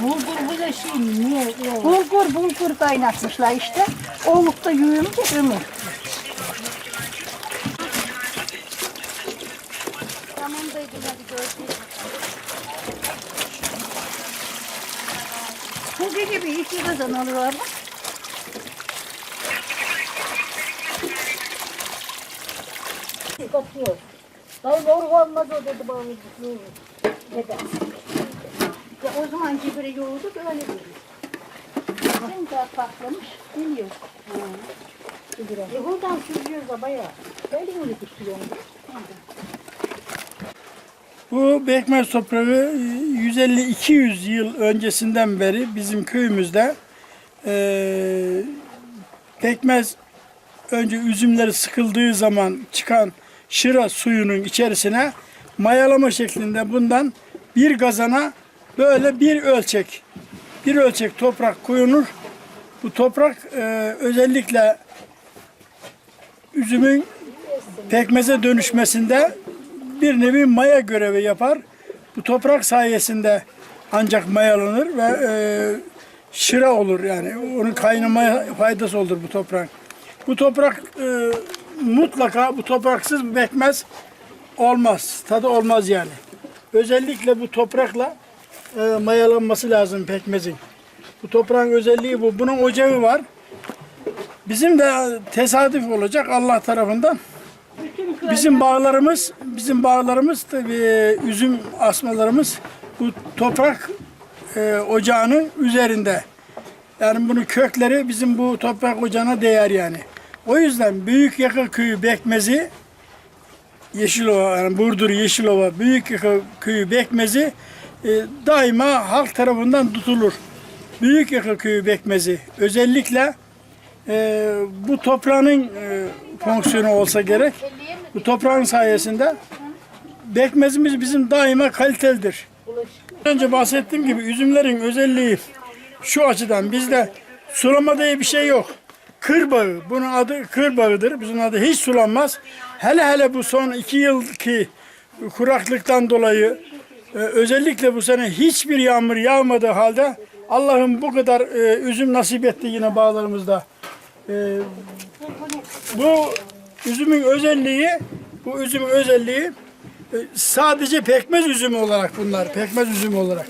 Bulgur bu da şey niye? o? Bulgur bulgur kaynatmışlar işte. Olukta yuyunca ömür. Tamam dayıcım hadi görüşürüz. Bugün gibi iki kazan alıyorlar. bak. Kapıyor. Dayı doğru olmaz o dedi bana. Neden? Ya o zaman cibiri yoğurduk öyle dedi. Şimdi patlamış biliyor. E buradan sürüyoruz da bayağı. Böyle mi tutuyorsun? Bu Bekmez toprağı 150-200 yıl öncesinden beri bizim köyümüzde eee pekmez önce üzümleri sıkıldığı zaman çıkan şıra suyunun içerisine mayalama şeklinde bundan bir gazana böyle bir ölçek bir ölçek toprak koyulur. Bu toprak eee, özellikle üzümün pekmeze dönüşmesinde bir nevi maya görevi yapar. Bu toprak sayesinde ancak mayalanır ve e, şıra olur yani. Onun kaynamaya faydası olur bu toprak. Bu toprak e, mutlaka bu topraksız pekmez olmaz. Tadı olmaz yani. Özellikle bu toprakla e, mayalanması lazım pekmezin. Bu toprağın özelliği bu. Bunun ocağı var. Bizim de tesadüf olacak Allah tarafından. Bizim bağlarımız, bizim bağlarımız tabii üzüm asmalarımız bu toprak e, ocağının üzerinde. Yani bunun kökleri bizim bu toprak ocağına değer yani. O yüzden Büyük Yaka Köyü Bekmezi Yeşilova, yani Burdur Yeşilova Büyük Yaka Köyü Bekmezi e, daima halk tarafından tutulur. Büyük Yaka Köyü Bekmezi özellikle e, bu toprağın e, fonksiyonu olsa gerek. Bu toprağın sayesinde bekmezimiz bizim daima kalitelidir. Önce bahsettiğim gibi üzümlerin özelliği şu açıdan bizde sulama diye bir şey yok. Kır bağı, bunun adı kır bağıdır. Bizim adı hiç sulanmaz. Hele hele bu son iki yılki kuraklıktan dolayı e, özellikle bu sene hiçbir yağmur yağmadığı halde Allah'ım bu kadar e, üzüm nasip etti yine bağlarımızda. E, bu üzümün özelliği, bu üzümün özelliği sadece pekmez üzümü olarak bunlar, pekmez üzümü olarak.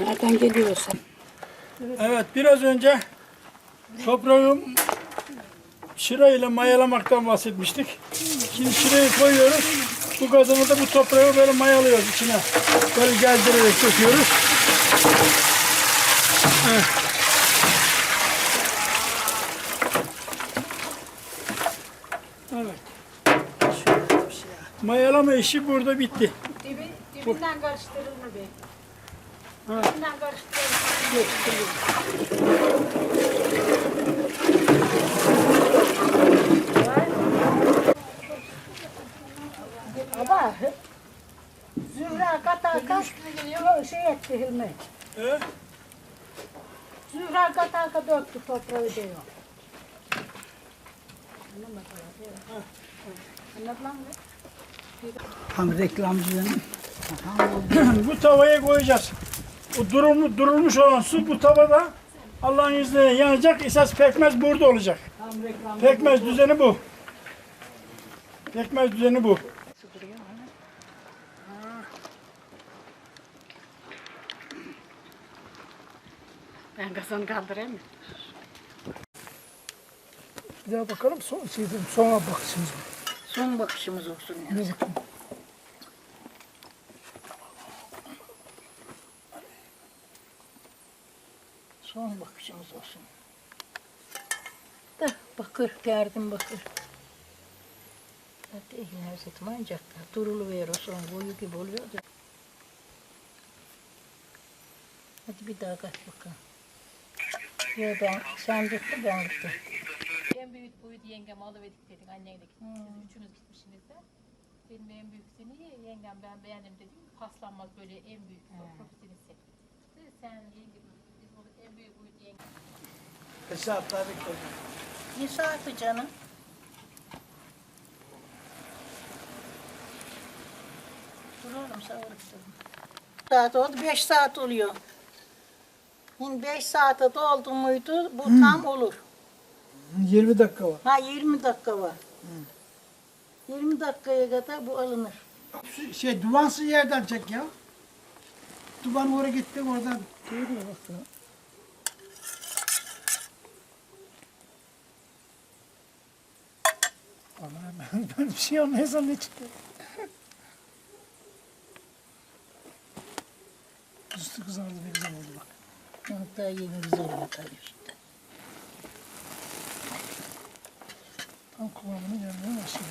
Nereden geliyorsun? Evet, biraz önce toprağı şıra ile mayalamaktan bahsetmiştik. Şimdi şırayı koyuyoruz. Bu gazını da bu toprağı böyle mayalıyoruz içine. Böyle gezdirerek döküyoruz. Evet. Evet. Mayalama işi burada bitti. Dibi, dibinden karıştırılma be. Ha. Dibinden karıştırılma. Ama Zühra kataka şey etti Hilmi. He? Zühra kataka döktü toprağı diyor. Tam reklamcının. bu tavaya koyacağız. O durulmuş, durulmuş olan su bu tavada Allah'ın izniyle yanacak. Esas pekmez burada olacak. Pekmez düzeni bu. Pekmez düzeni bu. Ben kazanı kaldırayım mı? Bir daha bakalım son, şey, sonra bakışımız. Son bakışımız olsun ya. Son bakışımız olsun. Da bakır, derdim bakır. Hadi her zaman ancak durulu ver o son boyu gibi oluyor da. Hadi bir daha kaç bakalım. Ya ben, sen gitti ben gittim. En büyük boyut yengem alıverdik dedik annenle gittik. Siz üçünüz gitmişsiniz de. Benim en büyük seni yengem ben beğendim dedim. Paslanmaz böyle en büyük profesyonelisi. Dedi, Sen yengem. Hesapları koydum. Misafir canım. Dur oğlum savurup Saat oldu, beş saat oluyor. Şimdi beş saate doldu muydu, bu hmm. tam olur. 20 dakika var. Ha 20 dakika var. Hmm. 20 dakikaya kadar bu alınır. Şu Şey duvansız yerden çek ya. Duvan oraya gitti oradan. Şey Görüyor bak. Aman ben, ben bir şey anlayasam ne çıktı? Üstü kızardı ne güzel oldu bak. Hatta yeni güzel bakar işte. Tam kıvamını gelmeye başladı.